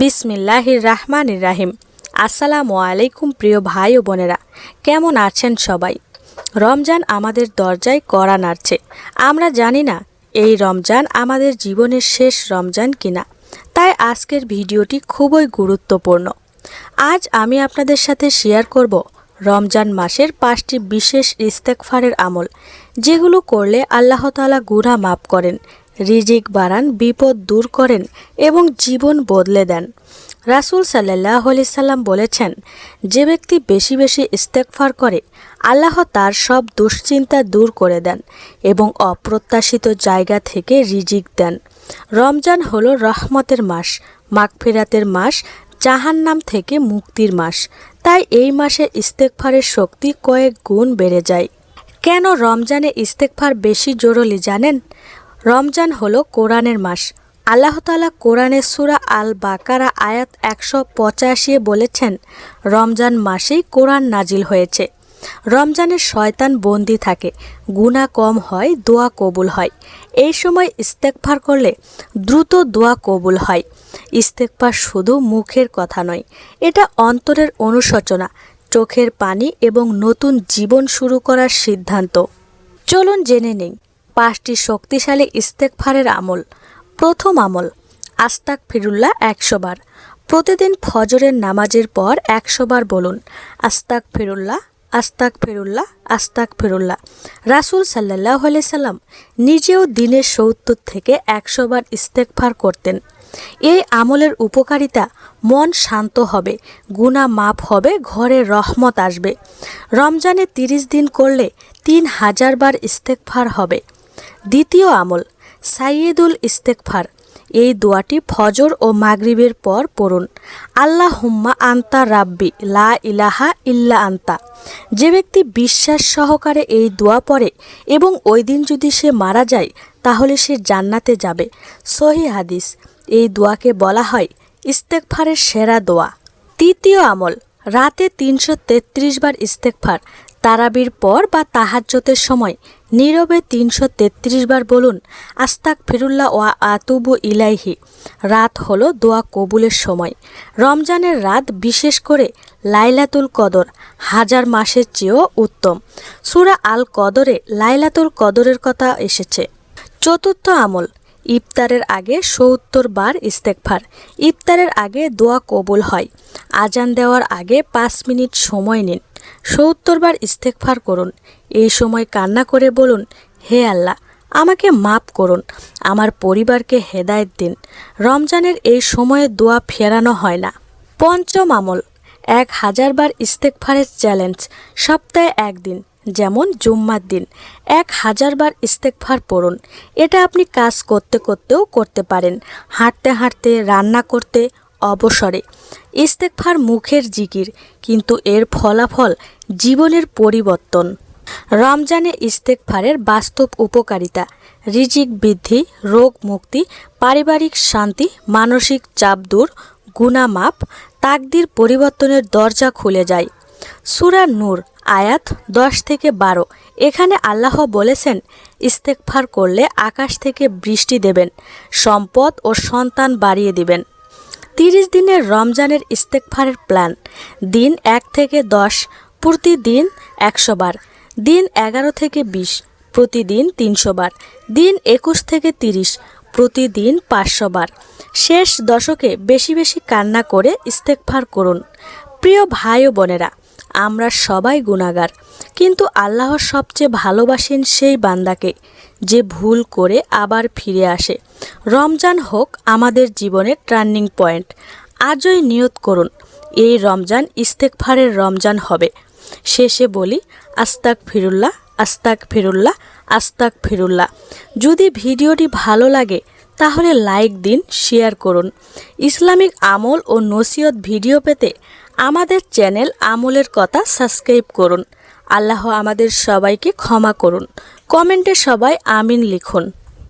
বিসমিল্লাহির রাহমানির রাহিম আসসালামু আলাইকুম প্রিয় ভাই ও বোনেরা। কেমন আছেন সবাই? রমজান আমাদের দরজায় কড়া নাড়ছে। আমরা জানি না এই রমজান আমাদের জীবনের শেষ রমজান কিনা। তাই আজকের ভিডিওটি খুবই গুরুত্বপূর্ণ। আজ আমি আপনাদের সাথে শেয়ার করব রমজান মাসের পাঁচটি বিশেষ ইস্তেকফারের আমল, যেগুলো করলে আল্লাহ গুনাহ মাফ করেন রিজিক বাড়ান, বিপদ দূর করেন এবং জীবন বদলে দেন। রাসূল সাল্লাহ আলি সাল্লাম বলেছেন, যে ব্যক্তি বেশি বেশি ইস্তেকফার করে, আল্লাহ তার সব দুশ্চিন্তা দূর করে দেন এবং অপ্রত্যাশিত জায়গা থেকে রিজিক দেন। রমজান হল রহমতের মাস, মাগফিরাতের মাস, জাহান্নাম থেকে মুক্তির মাস। তাই এই মাসে ইস্তেকফারের শক্তি কয়েক গুণ বেড়ে যায়। কেন রমজানে ইস্তেকফার বেশি জরুরি জানেন? রমজান হলো কোরআনের মাস। আল্লাহ তালা কোরআনের সুরা আল বাকারা আয়াত একশো পঁচাশি বলেছেন, রমজান মাসেই কোরআন নাজিল হয়েছে। রমজানের শয়তান বন্দি থাকে গুণা কম হয়, দোয়া কবুল হয়। এই সময় ইস্তেকফার করলে দ্রুত দোয়া কবুল হয়। ইস্তেকফার শুধু মুখের কথা নয়, এটা অন্তরের অনুশোচনা, চোখের পানি এবং নতুন জীবন শুরু করার সিদ্ধান্ত। চলুন জেনে নেই পাঁচটি শক্তিশালী ইস্তেকফারের আমল। প্রথম আমল আস্তাক ফিরুল্লাহ একশো বার প্রতিদিন ফজরের নামাজের পর একশো বার বলুন আস্তাক ফিরুল্লাহ আস্তাক ফিরুল্লাহ আস্তাক ফিরুল্লাহ রাসুল সাল্লাহ সাল্লাম নিজেও দিনের সত্তর থেকে একশো বার ইস্তেকফার করতেন। এই আমলের উপকারিতা, মন শান্ত হবে গুণা মাপ হবে, ঘরে রহমত আসবে। রমজানে তিরিশ দিন করলে তিন হাজার বার ইস্তেকফার হবে। দ্বিতীয় আমল, সাইয়েদুল ইস্তেকফার এই দোয়াটি ফজর ও মাগরিবের পর পড়ুন। আল্লাহ হুম্মা আন্তা রাব্বি, লা ইলাহা ইল্লা আন্তা। যে ব্যক্তি বিশ্বাস সহকারে এই দোয়া পড়ে এবং ওই দিন যদি সে মারা যায়, তাহলে সে জান্নাতে যাবে। সহি হাদিস। এই দোয়াকে বলা হয় ইস্তেকফারের সেরা দোয়া। তৃতীয় আমল, রাতে তিনশো তেত্রিশ বার ইস্তেকফার তারাবির পর বা তাহাজ্জতের সময় নীরবে তিনশো তেত্রিশ বার বলুন আস্তাক ফিরুল্লাহ ওয়া আতুবু ইলাইহি। রাত হলো দোয়া কবুলের সময়। রমজানের রাত বিশেষ করে লাইলাতুল কদর, হাজার মাসের চেয়েও উত্তম। সুরা আল কদরে লাইলাতুল কদরের কথা এসেছে। চতুর্থ আমল, ইফতারের আগে সত্তর বার ইস্তেকফার ইফতারের আগে দোয়া কবুল হয়। আজান দেওয়ার আগে পাঁচ মিনিট সময় নিন। সত্তর বার ইস্তেকফার করুন। এই সময় কান্না করে বলুন, হে আল্লাহ, আমাকে মাপ করুন, আমার পরিবারকে হেদায়েত দিন। রমজানের এই সময়ে দোয়া ফেরানো হয় না। পঞ্চম আমল, এক হাজার বার ইস্তেকফারের চ্যালেঞ্জ, সপ্তাহে একদিন, যেমন জুম্মার দিন। এক হাজার বার ইস্তেকফার পড়ুন। এটা আপনি কাজ করতে করতেও করতে পারেন। হাঁটতে হাঁটতে, রান্না করতে অবসরে। ইস্তেকফার মুখের জিকির, কিন্তু এর ফলাফল জীবনের পরিবর্তন। রমজানে ইস্তেকফারের বাস্তব উপকারিতা, রিজিক বৃদ্ধি, রোগ মুক্তি, পারিবারিক শান্তি, মানসিক চাপ দূর গুণামাপ তাকদির পরিবর্তনের দরজা খুলে যায়। সুরা নূর, আয়াত দশ থেকে বারো। এখানে আল্লাহ বলেছেন, ইস্তেকফার করলে আকাশ থেকে বৃষ্টি দেবেন, সম্পদ ও সন্তান বাড়িয়ে দিবেন। তিরিশ দিনের রমজানের ইস্তেকফারের প্ল্যান। দিন এক থেকে দশ, প্রতিদিন একশো বার। দিন এগারো থেকে বিশ, প্রতিদিন তিনশো বার। দিন একুশ থেকে তিরিশ, প্রতিদিন পাঁচশো বার। শেষ দশকে বেশি বেশি কান্না করে ইস্তেকফার করুন। প্রিয় ভাই ও বোনেরা আমরা সবাই গুণাগার। কিন্তু আল্লাহ সবচেয়ে ভালোবাসেন সেই বান্দাকে, যে ভুল করে আবার ফিরে আসে। রমজান হোক আমাদের জীবনের টার্নিং পয়েন্ট। আজই নিয়ত করুন, এই রমজান ইস্তেকফারের রমজান হবে। শেষে বলি আস্তাক ফিরুল্লাহ আস্তাক ফিরুল্লাহ আস্তাক ফিরুল্লাহ যদি ভিডিওটি ভালো লাগে তাহলে লাইক দিন শেয়ার করুন। ইসলামিক আমল ও নসিহত ভিডিও পেতে আমাদের চ্যানেল আমলের কথা সাবস্ক্রাইব করুন। আল্লাহ আমাদের সবাইকে ক্ষমা করুন। কমেন্টে সবাই আমিন লিখুন।